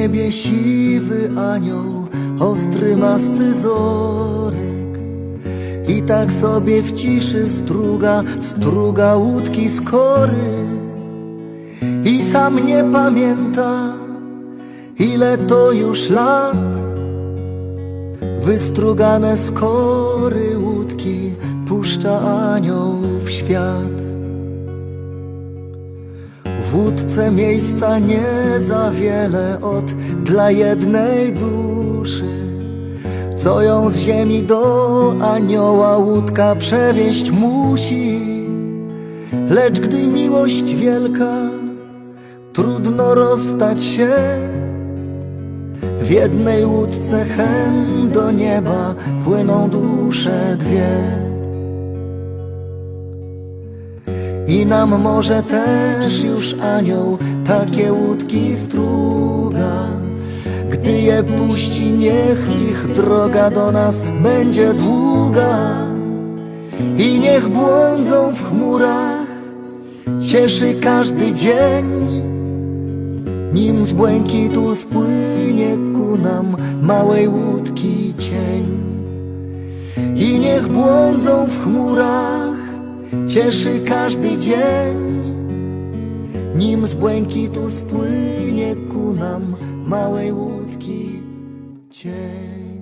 Płynie siwy anioł, ostry ma scyzoryk I tak sobie w ciszy struga, struga łódki z kory. I sam nie pamięta, ile to już lat. Wystrugane z kory łódki puszcza anioł w świat w łódce miejsca nie za wiele od dla jednej duszy, co ją z ziemi do anioła łódka przewieźć musi. Lecz gdy miłość wielka, trudno rozstać się. W jednej łódce hen do nieba płyną dusze dwie. I nam może też już anioł takie łódki struga. Gdy je puści, niech ich droga do nas będzie długa. I niech błądzą w chmurach, cieszy każdy dzień. Nim z błękitu spłynie ku nam małej łódki cień. I niech błądzą w chmurach Cieszy każdy dzień, nim z błękitu spłynie ku nam małej łódki cień.